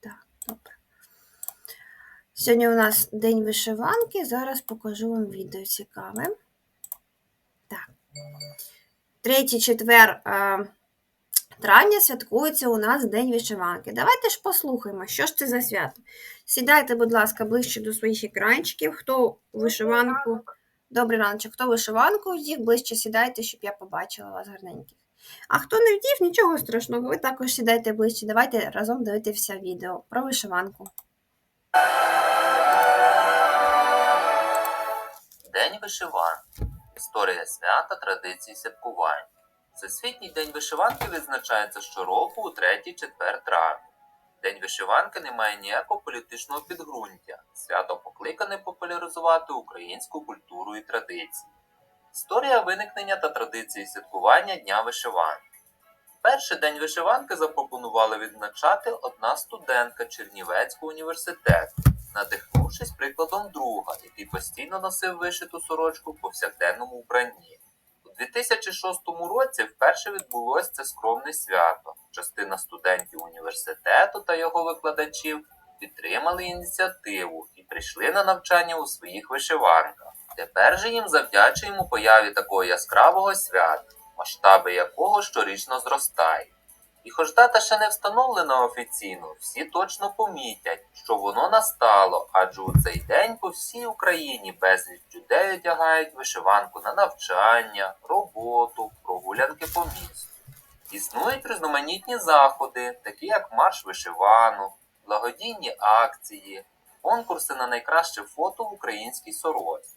Так, добре. Сьогодні у нас день вишиванки. Зараз покажу вам відео цікаве. Так. Третій четвер е, травня святкується у нас День вишиванки. Давайте ж послухаємо, що ж це за свято. Сідайте, будь ласка, ближче до своїх екранчиків. Хто вишиванку. Добрий раночок, хто вишиванку вдів, ближче сідайте, щоб я побачила вас гарненьких. А хто не вдів, нічого страшного, ви також сідайте ближче. Давайте разом дивитися відео про вишиванку. День вишиванки. Історія свята, традиції святкувань. Всесвітній день вишиванки відзначається щороку у 3-4 травня. День вишиванки не має ніякого політичного підґрунтя. Свято покликане популяризувати українську культуру і традиції. Історія виникнення та традиції святкування Дня вишиванки. Перший день вишиванки запропонували відзначати одна студентка Чернівецького університету надихнувшись прикладом друга, який постійно носив вишиту сорочку в повсякденному вбранні. У 2006 році вперше відбулося це скромне свято. Частина студентів університету та його викладачів підтримали ініціативу і прийшли на навчання у своїх вишиванках. Тепер же їм завдячуємо появі такого яскравого свята, масштаби якого щорічно зростають. І хоч дата ще не встановлена офіційно, всі точно помітять, що воно настало, адже у цей день по всій Україні безліч людей одягають вишиванку на навчання, роботу, прогулянки по місту. Існують різноманітні заходи, такі як марш вишиванок, благодійні акції, конкурси на найкраще фото в українській сорочці.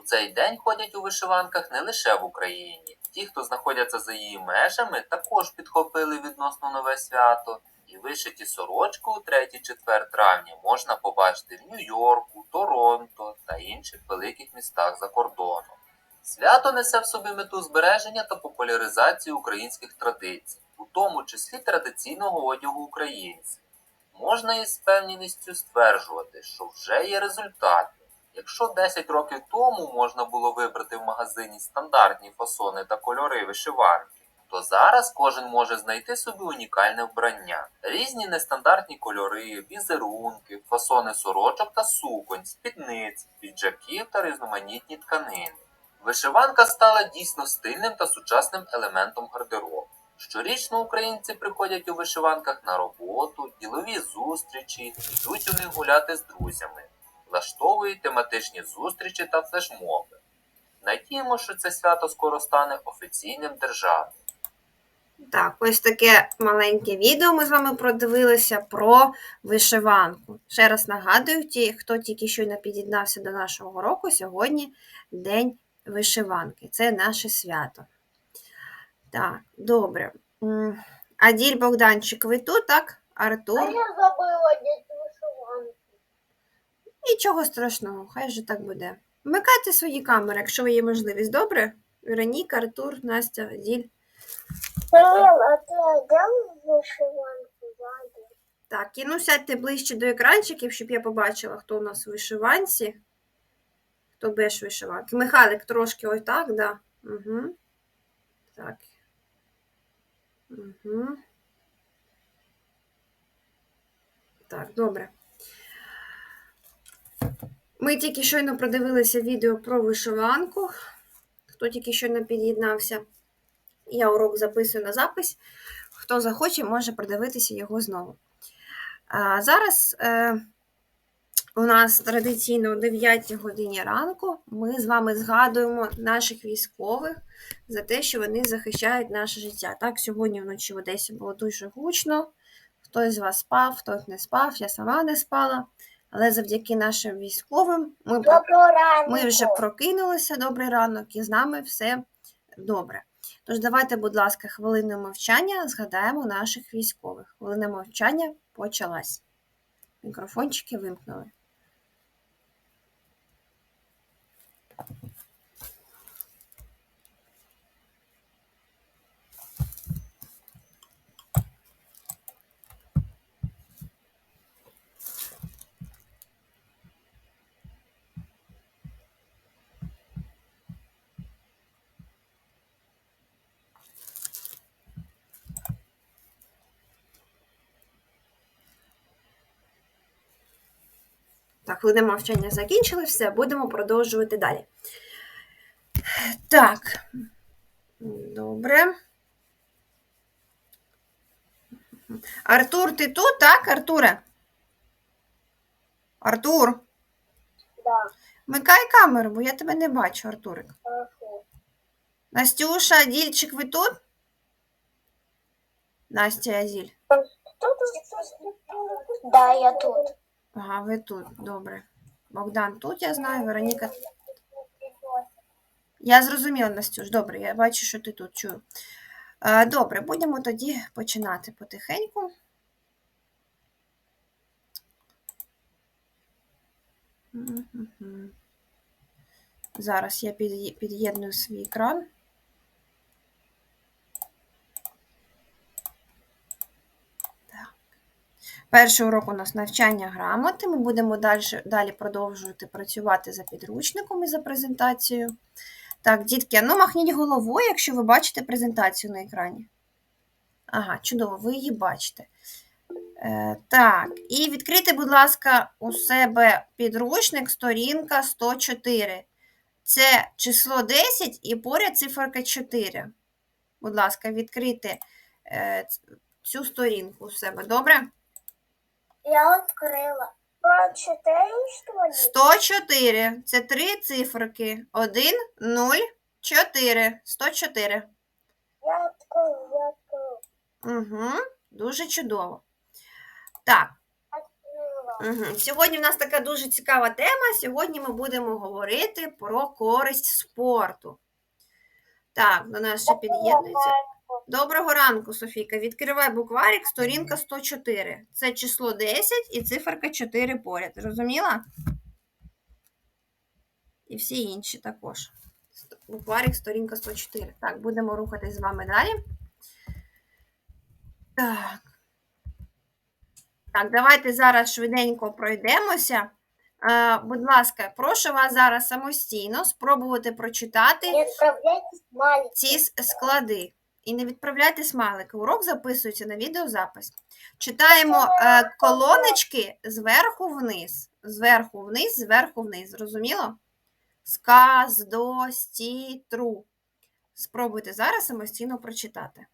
У цей день ходять у вишиванках не лише в Україні. Ті, хто знаходяться за її межами, також підхопили відносно нове свято. І вишиті сорочку у 3-4 травня можна побачити в Нью-Йорку, Торонто та інших великих містах за кордоном. Свято несе в собі мету збереження та популяризації українських традицій, у тому числі традиційного одягу українців. Можна із впевненістю стверджувати, що вже є результати. Якщо 10 років тому можна було вибрати в магазині стандартні фасони та кольори вишиванки, то зараз кожен може знайти собі унікальне вбрання, різні нестандартні кольори, візерунки, фасони сорочок та суконь, спідниць, піджаків та різноманітні тканини. Вишиванка стала дійсно стильним та сучасним елементом гардеробу. Щорічно українці приходять у вишиванках на роботу, ділові зустрічі, йдуть у них гуляти з друзями влаштовують тематичні зустрічі та флешмоби. Надіємо, що це свято скоро стане офіційним державним. Так, ось таке маленьке відео ми з вами продивилися про вишиванку. Ще раз нагадую, ті, хто тільки щойно під'єднався до нашого року, сьогодні День вишиванки. Це наше свято. Так, добре. Аділь Богданчик, ви тут, так? Артур? А я одеть вышиванку. Нічого страшного, хай же так буде. Вмикайте свої камери, якщо ви є можливість, добре? Вероніка, Артур, Настя, Аділь. Кирилл, а ты одел вышиванку сзади? Так, і ну сядьте ближче до екранчиків, щоб я побачила, хто у нас у вишиванці. Хто без вишиванки. Михайлик трошки ось так, да. Угу. Так. Угу. Так, добре. Ми тільки щойно продивилися відео про вишиванку. Хто тільки щойно під'єднався, я урок записую на запис. Хто захоче, може продивитися його знову. А зараз е, у нас традиційно о 9 годині ранку ми з вами згадуємо наших військових за те, що вони захищають наше життя. Так, сьогодні вночі в Одесі було дуже гучно. Хтось з вас спав, хтось не спав, я сама не спала. Але завдяки нашим військовим ми, ми вже прокинулися добрий ранок, і з нами все добре. Тож давайте, будь ласка, хвилину мовчання згадаємо наших військових. Хвилина мовчання почалась. Мікрофончики вимкнули. Так, хвилини мовчання закінчили, все, будемо продовжувати далі. Так. Добре. Артур, ти тут, так, Артуре? Артур, Да, вмикай камеру, бо я тебе не бачу, Артурик. хорошо. Настюша, Дільчик, ви тут? Настя, Азіль. Да, я тут. Ага, ви тут, добре. Богдан тут, я знаю, Вероніка. Я зрозуміла, Настюш, добре, я бачу, що ти тут чую. Е, Добре, будемо тоді починати потихеньку. Зараз я під'єдную свій екран. Перший урок у нас навчання грамоти. Ми будемо далі, далі продовжувати працювати за підручником і за презентацією. Так, дітки, а ну махніть головою, якщо ви бачите презентацію на екрані. Ага, чудово, ви її бачите. Е, так, і відкрийте, будь ласка, у себе підручник, сторінка 104. Це число 10 і поряд циферка 4. Будь ласка, відкрийте е, цю сторінку у себе, добре? Я открыла. Прочитай, что ли? 104. Це три циферки. 1, 0, 4. 104. Я открыл, я открыл. Угу. Дуже чудово. Так. Открыла. Угу. Сьогодні в нас така дуже цікава тема. Сьогодні ми будемо говорити про користь спорту. Так, до нас ще під'єднується. Доброго ранку, Софійка. Відкривай букварик, сторінка 104. Це число 10 і циферка 4 поряд. Зрозуміла? І всі інші також. Букварик, сторінка 104. Так, будемо рухатись з вами далі. Так. Так, давайте зараз швиденько пройдемося. Е, будь ласка, прошу вас зараз самостійно спробувати прочитати ці склади. І не відправляйте смайлики. Урок записується на відеозапис. Читаємо е, колоночки зверху вниз. Зверху вниз, зверху вниз. Зрозуміло? Сказ, до, сті, тру. Спробуйте зараз самостійно прочитати.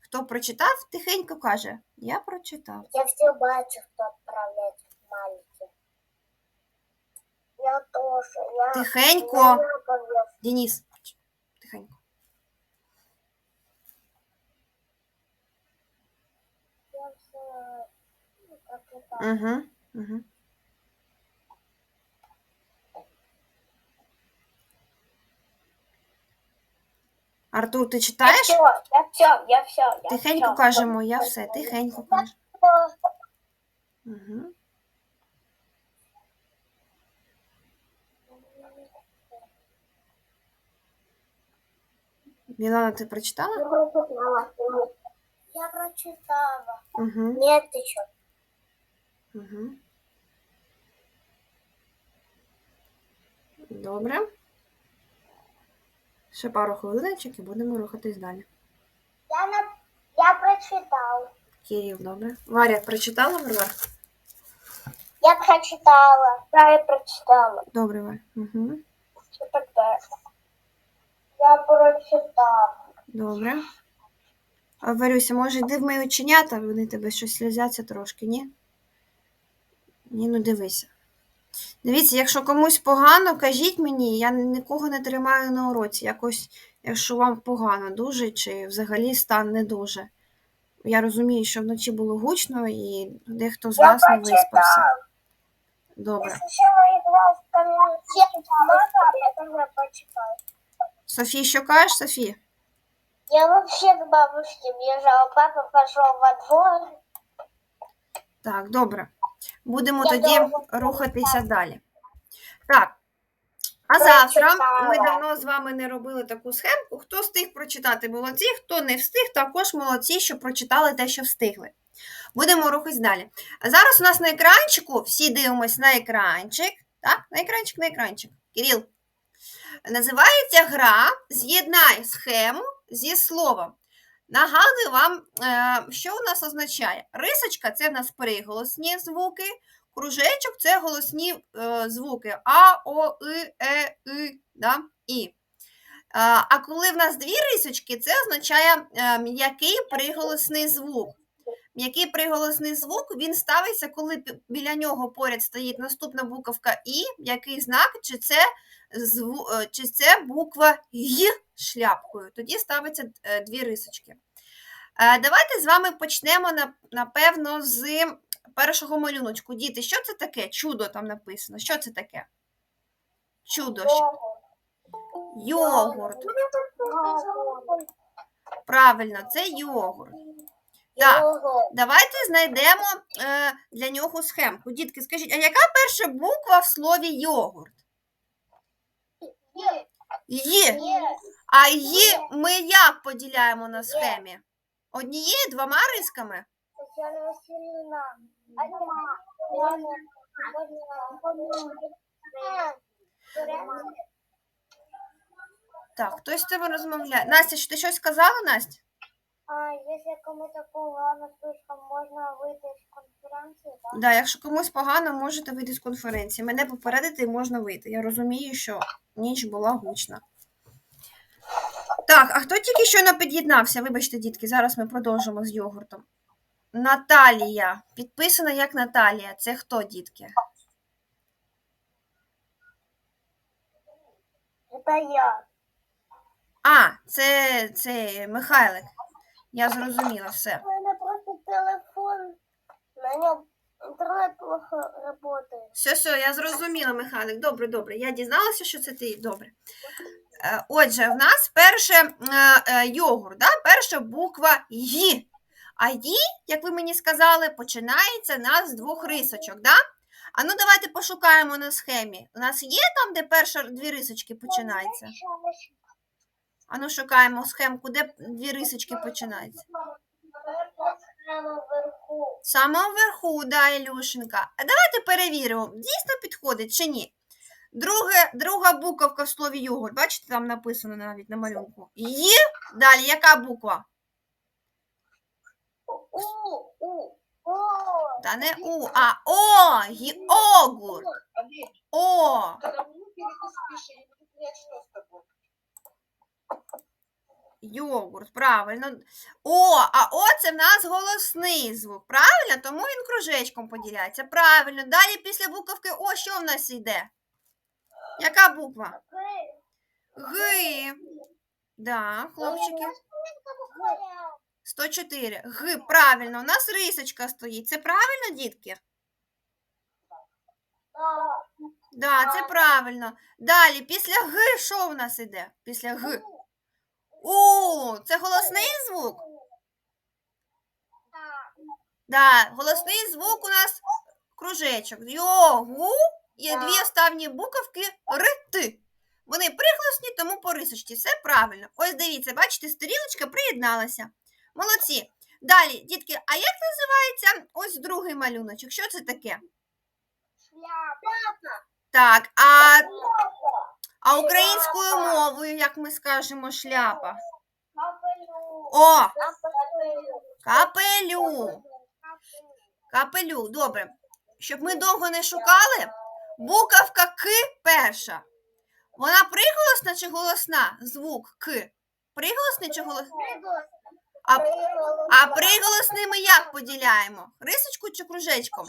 Хто прочитав, тихенько каже: Я прочитав. Я все бачу, кто отправляется маленький. Я тоже. Я... Тихенько. Я повез. Денис, тихенько. Я все... ну, прочитала. Угу, угу. Артур, ти Я читаєш? все, я все, я все. Я Тихенько всё. кажемо, я все, тихенько кажемо. Угу. Мілана, ти прочитала? Я прочитала. Я прочитала. Угу. Нет еще. Угу. Добре. Ще пару хвилиночок і будемо рухатись далі. Я, на... я прочитала. Кирил, добре. Варя, прочитала Варвар? Я прочитала. Да, я прочитала. Добре, Варя. Угу. Что тогда? Я прочитала. Добре. А Варюся, може, йди в мої оченята, вони тебе щось сльозяться трошки, ні? Ні, ну дивися. Дивіться, якщо комусь погано, кажіть мені, я нікого не тримаю на уроці. Якось, якщо вам погано дуже, чи взагалі стан не дуже. Я розумію, що вночі було гучно і дехто з Я вас не виспався. Добре. Софі, що кажеш, Софі? Я вообще к бабушке бежала. Папа пошел во двор. Так, добре. Будемо Я тоді рухатися далі. Так. А завтра ми давно з вами не робили таку схемку. Хто встиг прочитати молодці, хто не встиг, також молодці, що прочитали те, що встигли. Будемо рухатись далі. А зараз у нас на екранчику, всі дивимось на екранчик. Так, на екранчик, на екранчик. Кирил. Називається гра З'єднай схему зі словом. Нагадую вам, е, що у нас означає. Рисочка це в нас приголосні звуки, кружечок це голосні е, звуки А, О, И, Е, И, да? І. А, а коли в нас дві рисочки, це означає е, м'який приголосний звук. М'який приголосний звук він ставиться, коли біля нього поряд стоїть наступна буковка І, м'який знак, чи це, зву, е, чи це буква Й шляпкою. Тоді ставиться е, дві рисочки. Е, Давайте з вами почнемо, напевно, з першого малюночку. Діти, що це таке? Чудо там написано. Що це таке? Чудо. Йогурт. Правильно, це йогурт. Так. Давайте знайдемо е, для нього схемку. Дітки, скажіть, а яка перша буква в слові йогурт? Є. А її ми як поділяємо на схемі? Однією, двома рисками? Так, хтось з тебе розмовляє. Настя, ти щось сказала, Настя? А если кому-то погано слишком, можно выйти из конференции, да? Да, якщо комусь погано, можете вийти з конференції. Мене попередити і можна вийти. Я розумію, що ніч була гучна. Так, а хто тільки щойно під'єднався? Вибачте, дітки, зараз ми продовжимо з йогуртом. Наталія. Підписана як Наталія. Це хто, дітки? Это я. А, це, це Михайлик. Я зрозуміла все. У меня просто телефон, на нем интернет плохо работает. Все, все, я зрозуміла, Михайлик. Добре, добре. Я дізналася, що це ти. Добре. Е, Отже, в нас перше е, е, йогурт, да? перша буква Й. А Й, як ви мені сказали, починається нас з двох рисочок. Да? А ну давайте пошукаємо на схемі. У нас є там, де перша дві рисочки починаються? А ну шукаємо схемку, де дві рисочки починаються. Саме вверху, да, Ілюшенька. А давайте перевіримо, дійсно підходить чи ні. Друге, друга буковка в слові йогурт. Бачите, там написано навіть на малюнку. Є. Далі, яка буква? У, у, о. Та не У, а О, йогурт. О. Йогурт, правильно. О, а О це в нас голосний звук. Правильно? Тому він кружечком поділяється. Правильно. Далі після буковки О, що в нас йде? Яка буква? Г. Да, хлопчики. 104. Г. Правильно. У нас рисочка стоїть. Це правильно, дітки? Да, це правильно. Далі, після Г, що в нас іде? Після Г. У, це голосний звук? Да, голосний звук у нас кружечок. Йогу є дві останні буковки Р, Т. Вони приголосні, тому по рисочці. Все правильно. Ось дивіться, бачите, стрілочка приєдналася. Молодці. Далі, дітки, а як називається ось другий малюночок? Що це таке? Так, а, а українською мовою, як ми скажемо, шляпа. О, капелю. Капелю, добре. Щоб ми довго не шукали, буковка К перша. Вона приголосна чи голосна? Звук К. Приголосний чи голосний? А, а приголосний ми як поділяємо? Рисочку чи кружечком?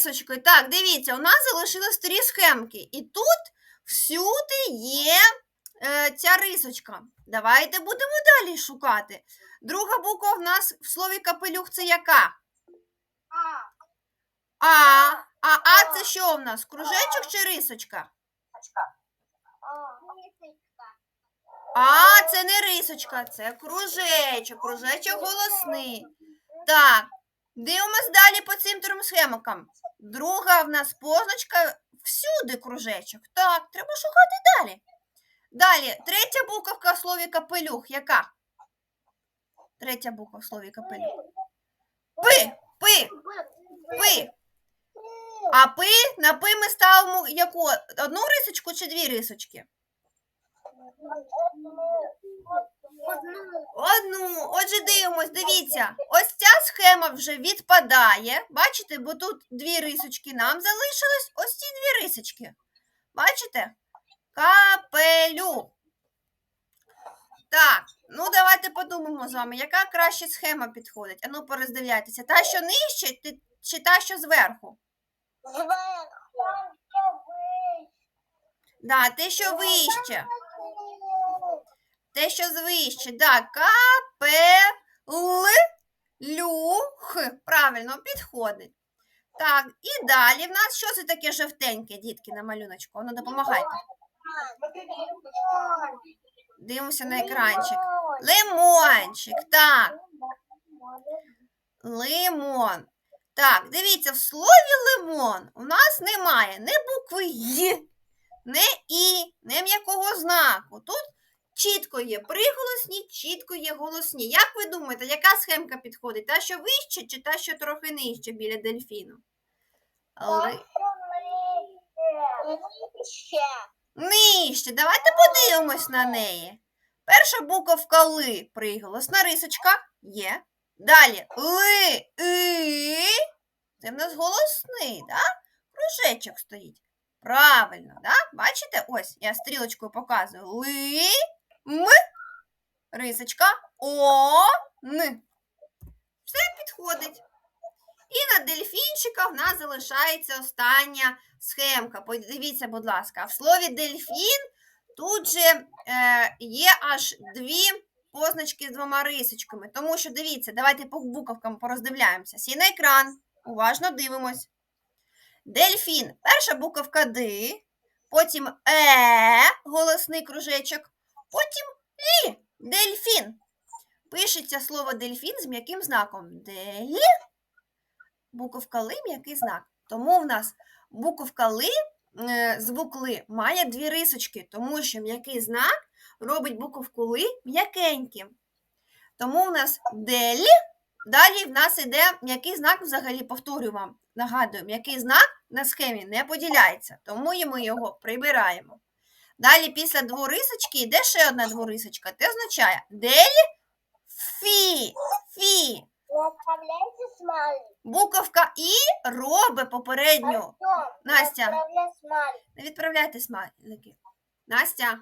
Рисочкою. Так, дивіться, у нас залишилось три схемки. І тут всюди є е, ця рисочка. Давайте будемо далі шукати. Друга буква в нас в слові капелюх це яка? А. А А це що в нас? Кружечок чи рисочка? А, це не рисочка, це кружечок. Кружечок голосний. Так, дивимось далі по цим трьом схемикам. Друга в нас позначка всюди кружечок. Так, треба шукати далі. Далі, третя буковка в слові капелюх. Яка? Третя буква в слові капелюх. Пи, пи, пи. А пи на пи ми ставимо яку? Одну рисочку чи дві рисочки? Одну. Отже, дивимось, дивіться. Ось ця схема вже відпадає. Бачите, бо тут дві рисочки нам залишилось. Ось ці дві рисочки. Бачите? Капелю. Так, ну давайте подумаємо з вами, яка краще схема підходить. Ану, пороздивляйтеся. Та, що нижче, чи та, що зверху? Зверху. Да, те, що вище. Те, що звище. Да, капелюх. Правильно, підходить. Так, і далі в нас що це таке жовтеньке, дітки, на малюночку? Ну, допомагайте. Дивимося на екранчик. Лимончик, так, лимон. Так, дивіться, в слові лимон у нас немає ні букви Й, не І, не м'якого знаку. Тут чітко є приголосні, чітко є голосні. Як ви думаєте, яка схемка підходить? Та, що вище, чи та, що трохи нижче біля дельфіну? Ли... Нижче. Давайте подивимось на неї. Перша буковка ли приголосна рисочка є. Далі ли. Це в нас голосний, да? Кружечок стоїть. Правильно, да? Бачите? Ось я стрілочкою показую. Ли, м, рисочка, о, н. Все підходить. І на дельфінчика в нас залишається остання схемка. Подивіться, будь ласка, в слові дельфін тут же е, є аж дві позначки з двома рисочками. Тому що дивіться, давайте по буковкам пороздивляємося. Сій на екран. Уважно дивимось. Дельфін. Перша буковка Д, потім Е, голосний кружечок, потім Лі. Дельфін. Пишеться слово дельфін з м'яким знаком. Делі. Буковка Ли м'який знак. Тому в нас буковка Ли, е, звук Ли має дві рисочки, тому що м'який знак робить буковку Ли м'якеньким. Тому в нас делі, далі в нас іде м'який знак, взагалі повторюю вам, нагадую, м'який знак на схемі не поділяється, тому ми його прибираємо. Далі після дворисочки йде ще одна дворисочка. Це означає делі фі. Буковка І робить попередню. Настя. Не відправляйте смайлики. Настя,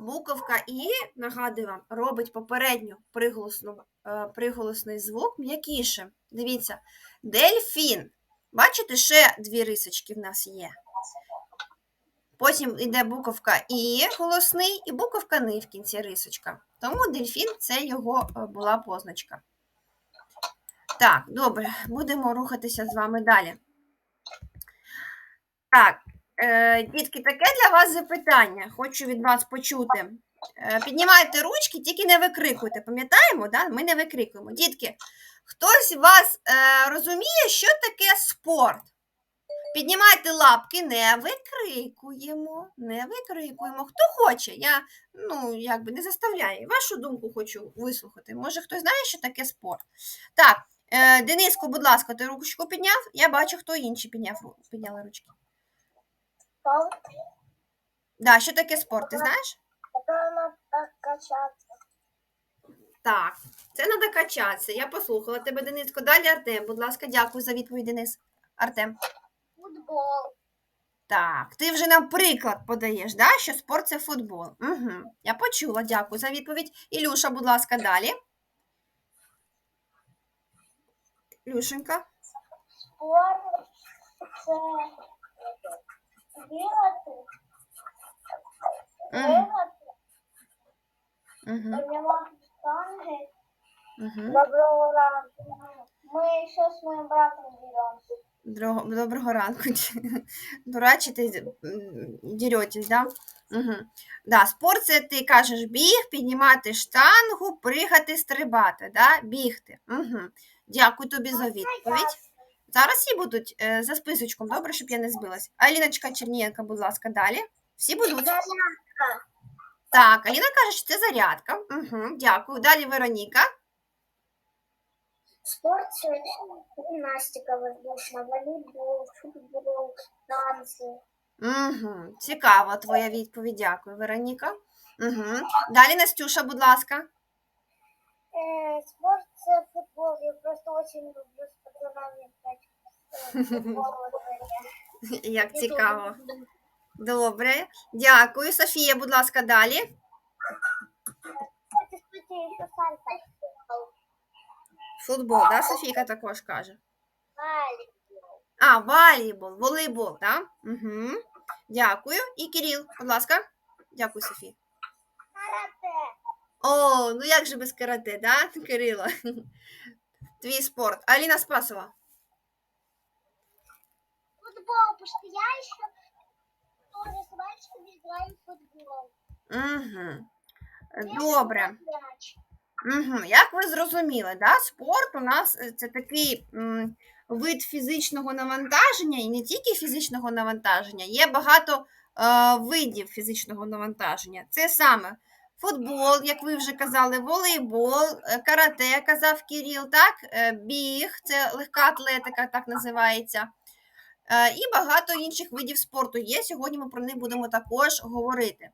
буковка І, нагадую вам, робить попередню приголосну, е, приголосний звук м'якіше. Дивіться, дельфін. Бачите, ще дві рисочки в нас є. Потім йде буковка І голосний і буковка Ни в кінці рисочка. Тому дельфін це його е, була позначка. Так, добре, будемо рухатися з вами далі. Так, е, дітки, таке для вас запитання. Хочу від вас почути. Е, піднімайте ручки, тільки не викрикуйте. Пам'ятаємо, да? ми не викрикуємо. Дітки, хтось з вас е, розуміє, що таке спорт? Піднімайте лапки, не викрикуємо, не викрикуємо. Хто хоче, я ну, якби не заставляю. Вашу думку хочу вислухати. Може, хтось знає, що таке спорт? Так, е, Дениско, будь ласка, ти ручку підняв? Я бачу, хто інший підняв, підняли ручки. Спорт. Да, що таке спорт, ти знаєш? Так, це треба качатися. Я послухала тебе, Дениско. Далі Артем, будь ласка, дякую за відповідь, Денис. Артем. Футбол. Так, ти вже нам приклад подаєш, да? що спорт це футбол. Угу. Я почула, дякую за відповідь. Ілюша, будь ласка, далі. Ілюшенька. Спорт. Це бігати. Бігати. Піднімати штанги. Доброго ранку. Мы еще с моим братом деремся. Доброго ранку. Дурачитесь, м, да? Угу. Да, спорт це ти кажеш біг, піднімати штангу, пригати, стрибати, да? бігти. Угу. Дякую тобі за відповідь. Зараз всі будуть е, за списочком, добре, щоб я не збилась. Аліночка Чернієнка, будь ласка, далі. Всі будуть. Так, Аліна каже, що це зарядка. Угу, дякую. Далі Вероніка. Спорт це гімнастика воздушна, волейбол, футбол, танці. Угу. Цікава твоя відповідь. Дякую, Вероніка. Угу. Далі Настюша, будь ласка. Е, спорт це футбол. Я просто дуже люблю з пацанами грати в футбол. Як цікаво. Добре. Дякую. Софія, будь ласка, далі. Кстати, ще сальто. Футбол, да, Софійка також каже. Волейбол. А, волейбол, волейбол, так? Угу. Дякую. І Кирил, будь ласка. Дякую, Софія. Карате. О, ну як же без карате, да, Кирило? Твій спорт. Аліна Спасова. Футбол, потому что я еще тоже с мальчиками играю в футбол. Угу. Добре. мяч. Угу. Як ви зрозуміли, да? спорт у нас е, це такий м, вид фізичного навантаження, і не тільки фізичного навантаження, є багато е, видів фізичного навантаження. Це саме футбол, як ви вже казали, волейбол, е, карате, казав Кіріл, так? е, біг, це легка атлетика, так називається. Е, І багато інших видів спорту є. Сьогодні ми про них будемо також говорити.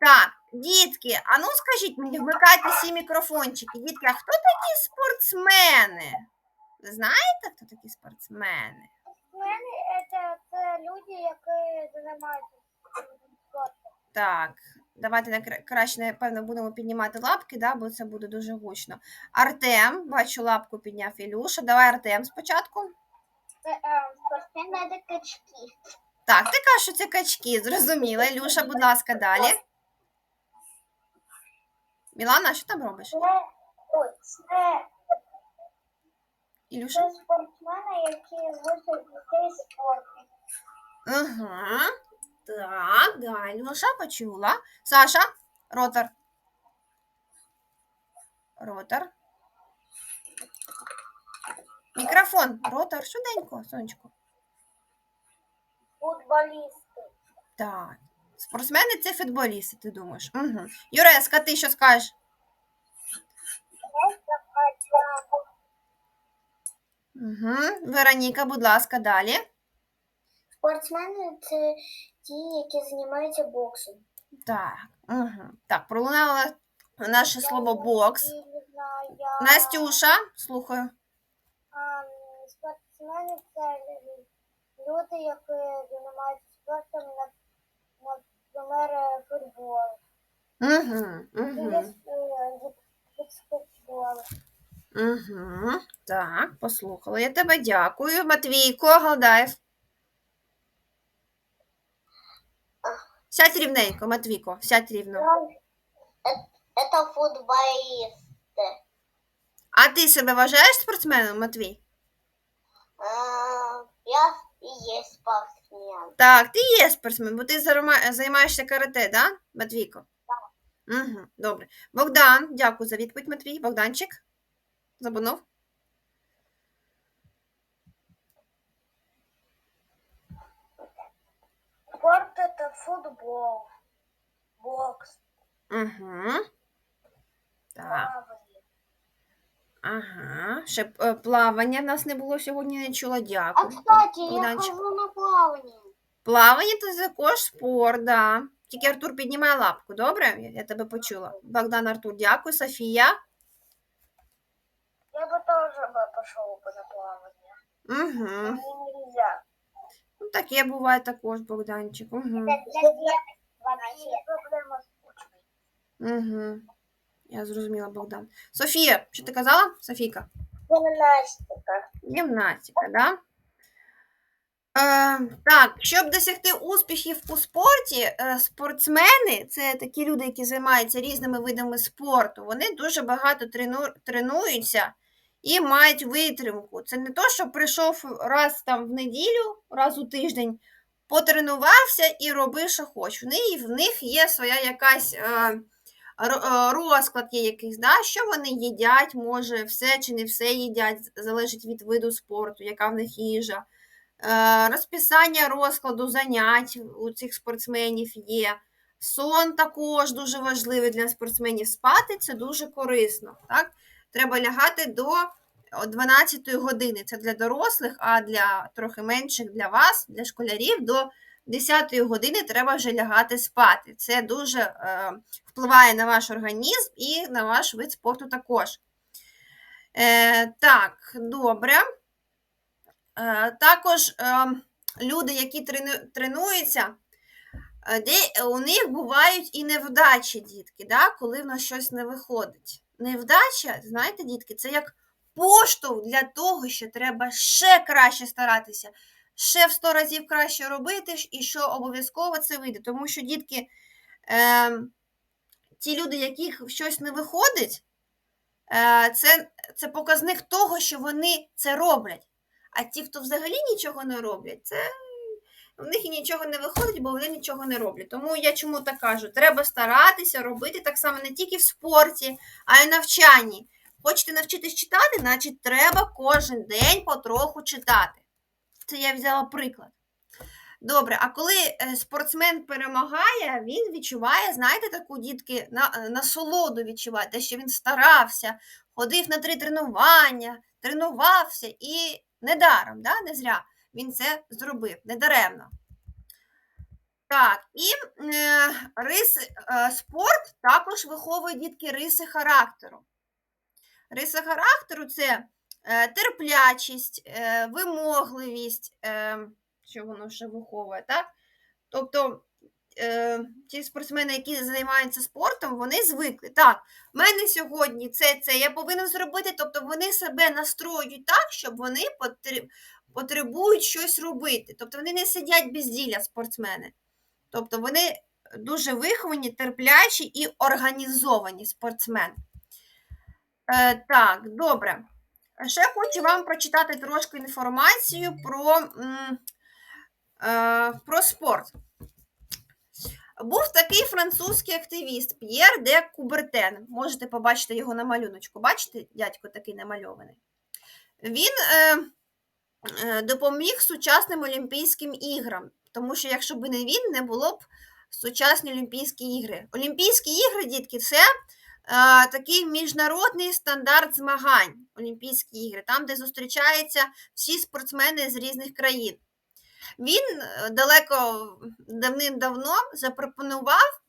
Так, дітки, а ну скажіть мені, вмикайте всі мікрофончики. Дітки, а хто такі спортсмени? Ви знаєте, хто такі спортсмени? Спортсмени це, люди, які займаються спортом. Так, давайте краще, напевно, будемо піднімати лапки, да, бо це буде дуже гучно. Артем, бачу, лапку підняв Ілюша. Давай Артем спочатку. Це е, спортсмени це качки. Так, ти кажеш, що це качки, зрозуміла. Ілюша, будь ласка, далі. Мілана, що там робиш? Це, ой, це, Ілюша? це спортсмени, які вчать дітей спорту. Ага. Так, да, Ілюша почула. Саша, ротор. Ротор. Мікрофон, ротор, швиденько, сонечко. Футболісти. Так. Спортсмени це футболісти, ти думаєш? Угу. Юреска, ти що скажеш? Угу. Вероніка, будь ласка, далі. Спортсмени це ті, які займаються боксом. Так. Угу. Так, пролунало наше слово бокс. Настюша, слухаю. Спортсмени це люди, які займаються спортом, на- е, футбол. Угу. Угу. е, від-. Угу. Так, послухала. Я тебе дякую. Матвійко, Галдаєв. Сядь рівненько, Матвійко, сядь рівно. Це футболісти. А ти себе вважаєш спортсменом, Матвій? Я і є спортсмен. Так, ти є спортсмен, бо ти займаєшся карате, да, Матвійко? Так. Угу, добре. Богдан, дякую за відповідь, Матвій. Богданчик. Забунов. Спорт це футбол, бокс, Угу. Так. плавання. Ага. Ще е, плавання в нас не було сьогодні, не чула. А Дякую. кстати, я Богданчик. хожу на плавання. Плавання це також спорт, да. Тільки Артур піднімає лапку, добре? Я, я тебе почула. Богдан Артур, дякую. Софія. Я бы тоже бы пошел бы на плавание. Угу. Мне нельзя. Ну, таке буває також, Богданчик. Угу. вообще проблема с почвой. Угу. Я зрозуміла, Богдан. Софія, що ти казала? Софійка? Гимнастика. Гімнастика, да? Е, так, щоб досягти успіхів у спорті, е, спортсмени це такі люди, які займаються різними видами спорту. Вони дуже багато трену, тренуються і мають витримку. Це не то, що прийшов раз там в неділю, раз у тиждень, потренувався і роби, що хочеш. В них, в них є своя якась е, розклад є якийсь, да? що вони їдять, може, все чи не все їдять, залежить від виду спорту, яка в них їжа. Е, Розписання розкладу занять у цих спортсменів є. Сон також дуже важливий для спортсменів. Спати це дуже корисно. Так? Треба лягати до о 12 години. Це для дорослих, а для трохи менших для вас, для школярів, до 10 години треба вже лягати спати. Це дуже е, впливає на ваш організм і на ваш вид спорту також. Е, так, добре. Е, також е, люди, які трену- тренуються, е, де у них бувають і невдачі, дітки, да, коли в нас щось не виходить. Невдача, знаєте, дітки, це як поштовх для того, що треба ще краще старатися, ще в 100 разів краще робити, і що обов'язково це вийде. Тому що, дітки, е, ті люди, яких щось не виходить, е, це, це показник того, що вони це роблять. А ті, хто взагалі нічого не роблять, це в них і нічого не виходить, бо вони нічого не роблять. Тому я чому так кажу? Треба старатися робити так само не тільки в спорті, а й в навчанні. Хочете навчитись читати, значить треба кожен день потроху читати. Це я взяла приклад. Добре, а коли е, спортсмен перемагає, він відчуває, знаєте, таку дітки на, е, насолоду відчуває, те, що він старався, ходив на три тренування, тренувався і недаром, да, не зря він це зробив, недаремно. Так, і е, риси, е, спорт також виховує дітки риси характеру. Риси характеру це терплячість, е, вимогливість, е, що воно ще виховує, так? Тобто е, ті спортсмени, які займаються спортом, вони звикли. Так, в мене сьогодні це, це я повинен зробити. Тобто вони себе настроюють так, щоб вони потребують щось робити. Тобто вони не сидять безділля спортсмени. Тобто вони дуже виховані, терплячі і організовані спортсмени. Е, так, добре. Ще хочу вам прочитати трошки інформацію про, е, про спорт. Був такий французький активіст П'єр де Кубертен. Можете побачити його на малюночку. Бачите, дядько такий намальований. Він е, е, допоміг сучасним Олімпійським іграм, тому що якщо б не він, не було б сучасні Олімпійські ігри. Олімпійські ігри, дітки, це такий міжнародний стандарт змагань. Олімпійські ігри, там, де зустрічаються всі спортсмени з різних країн. Він е, далеко давним-давно запропонував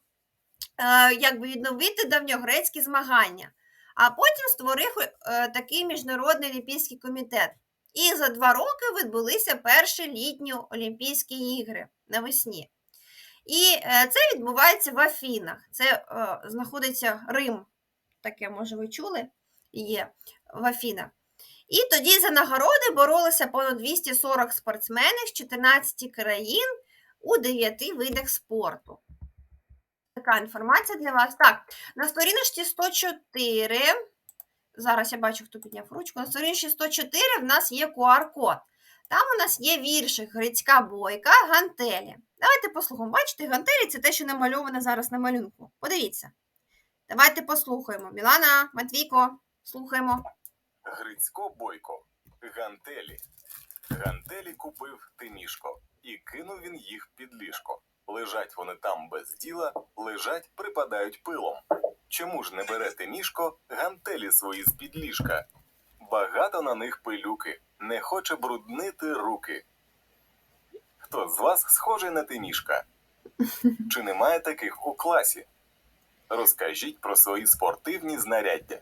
е, якби відновити давньогрецькі змагання, а потім створив е, такий міжнародний олімпійський комітет. І за два роки відбулися перші літні Олімпійські ігри навесні. І е, це відбувається в Афінах. Це е, знаходиться Рим, таке, може, ви чули, є в Афінах. І тоді за нагороди боролися понад 240 спортсменів з 14 країн у 9 видах спорту. Така інформація для вас. Так, на сторіночці 104. Зараз я бачу, хто підняв ручку. На сторінці 104 в нас є QR-код. Там у нас є віршик Грицька бойка, гантелі. Давайте послухаємо. Бачите, гантелі це те, що намальоване зараз на малюнку. Подивіться. Давайте послухаємо. Мілана, Матвійко, слухаємо. Грицько Бойко. Гантелі. Гантелі купив Тимішко, і кинув він їх під ліжко. Лежать вони там без діла, лежать, припадають пилом. Чому ж не бере Тимішко гантелі свої з-під ліжка? Багато на них пилюки, не хоче бруднити руки. Хто з вас схожий на Тимішка? Чи немає таких у класі? Розкажіть про свої спортивні знаряддя.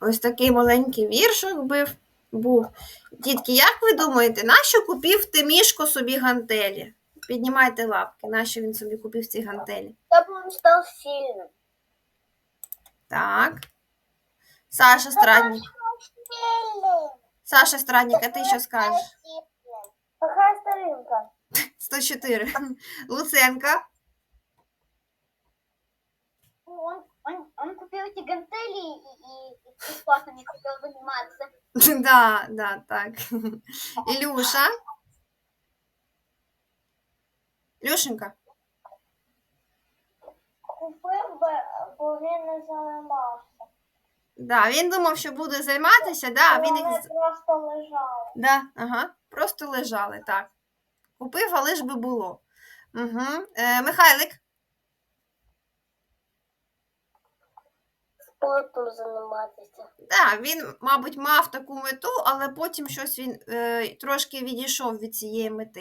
Ось такий маленький віршик бив, був. Дітки, як ви думаєте, нащо купив Тимішко собі гантелі? Піднімайте лапки, нащо він собі купив ці гантелі? Чтобы он стал сильным. Так. Саша Страдник. Сильным. Саша Страдник, а ти що скажеш? Какая старинка? 104. Луценка. Он, он, он купил эти гантели и, и, и спортом не хотел заниматься. Да, да, так. Ілюша. Ілюшенька. Купив, бо- бо він не займався. Да, він думав, що буде займатися, да, він їх. З- просто лежали. Да, ага, просто лежали, так. Купив, але ж би було. Угу. Е, Михайлик. спортом займатися. Так, він, мабуть, мав таку мету, але потім щось він е, трошки відійшов від цієї мети.